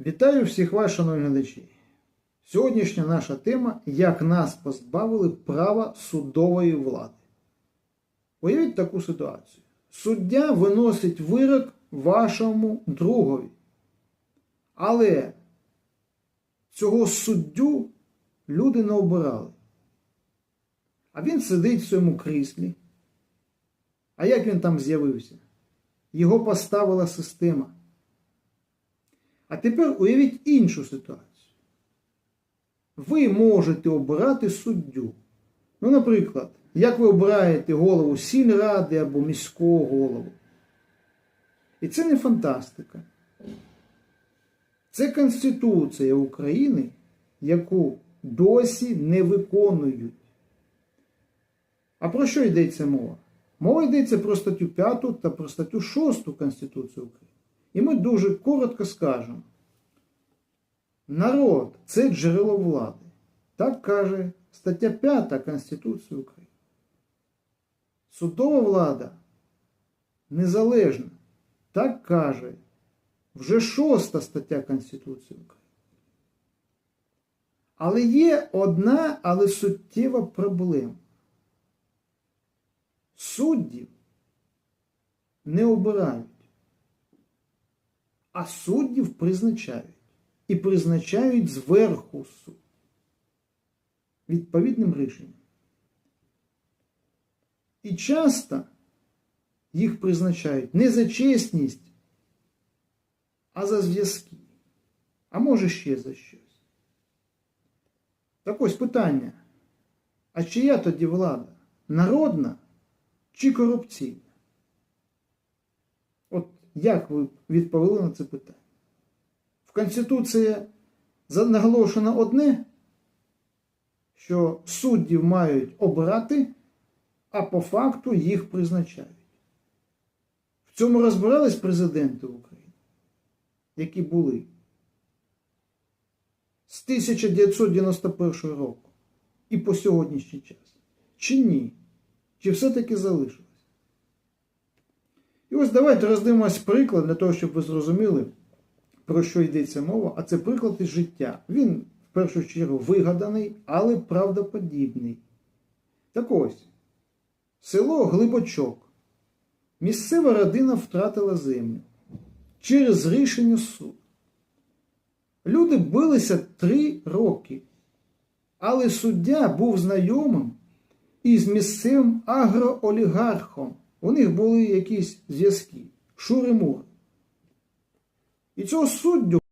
Вітаю всіх вас, шановні глядачі. Сьогоднішня наша тема як нас позбавили права судової влади. Уявіть таку ситуацію. Суддя виносить вирок вашому другові. Але цього суддю люди не обирали. А він сидить в своєму кріслі. А як він там з'явився? Його поставила система. А тепер уявіть іншу ситуацію. Ви можете обирати суддю. Ну, наприклад, як ви обираєте голову сільради або міського голову. І це не фантастика. Це Конституція України, яку досі не виконують. А про що йдеться мова? Мова йдеться про статтю 5 та про статтю 6 Конституції України. І ми дуже коротко скажемо. Народ це джерело влади. Так каже стаття 5 Конституції України. Судова влада незалежна. Так каже вже шоста стаття Конституції України. Але є одна, але суттєва проблема. Суддів не обирають, а суддів призначають. І призначають зверху суд відповідним рішенням. І часто їх призначають не за чесність, а за зв'язки. А може ще за щось. Так ось питання. А чия тоді влада? Народна чи корупційна? Як ви відповіли на це питання? В Конституції наголошено одне, що суддів мають обирати, а по факту їх призначають. В цьому розбирались президенти України, які були з 1991 року і по сьогоднішній час. Чи ні? Чи все-таки залишилось? І ось давайте роздивимось приклад для того, щоб ви зрозуміли, про що йдеться мова, а це приклад із життя. Він в першу чергу вигаданий, але правдоподібний. Так ось, село Глибочок. Місцева родина втратила землю через рішення суду. Люди билися три роки, але суддя був знайомим із місцевим агроолігархом. У них були якісь зв'язки, шури-мури. І цього суддю